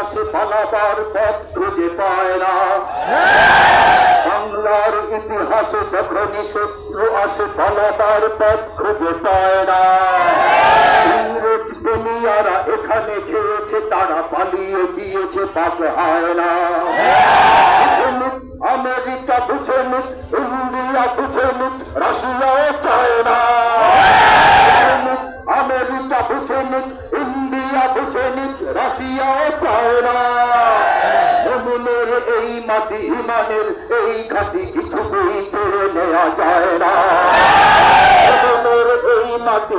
আসে পালাবার পথ খুঁজে পায় না। বাংলার ইতিহাসে যখনই শত্রু আসে, পালাবার পথ খুঁজে পায় না। ইংরেজ এখানে খেয়েছে, তারা পালিয়ে দিয়েছে পাক হয় না। আমেরিকা বুঝে নিক ইন্ডিয়া বুঝে নিক রাশিয়াও চায় না আমেরিকা বুঝে নিক ইন্ডিয়া বুঝে রাশিয়াও চায় না। এই মাটি ইমানের এই ঘাটি নেওয়া যায় না। এই মাটি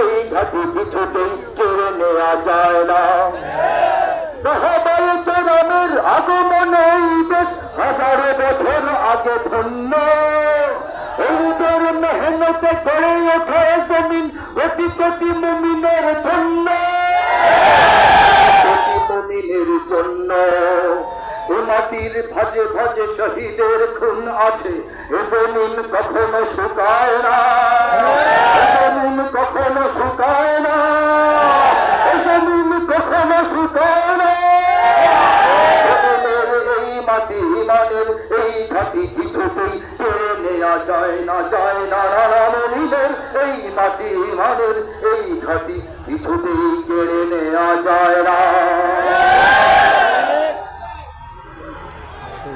এই ঘাটি কিছুতেই কেড়ে নেওয়া যায় না। আগমনে এই বছর আগে ধন্য। মেহনতে ওঠে জমিন কোটি কোটি মুমিনের জন্য কোটি মুমিনের মাটির ভাজে ভাজে শহীদের খুন আছে। এ জমিন কখনো শুকায় না। এ জমিন কখনো শুকায় না। এ জমিন কখনো শুকায় না। এই মাটি এই কিছুতেই কেড়ে নেওয়া যায় না, যায় এই মাটি এই ঘাটি কিছুতেই কেড়ে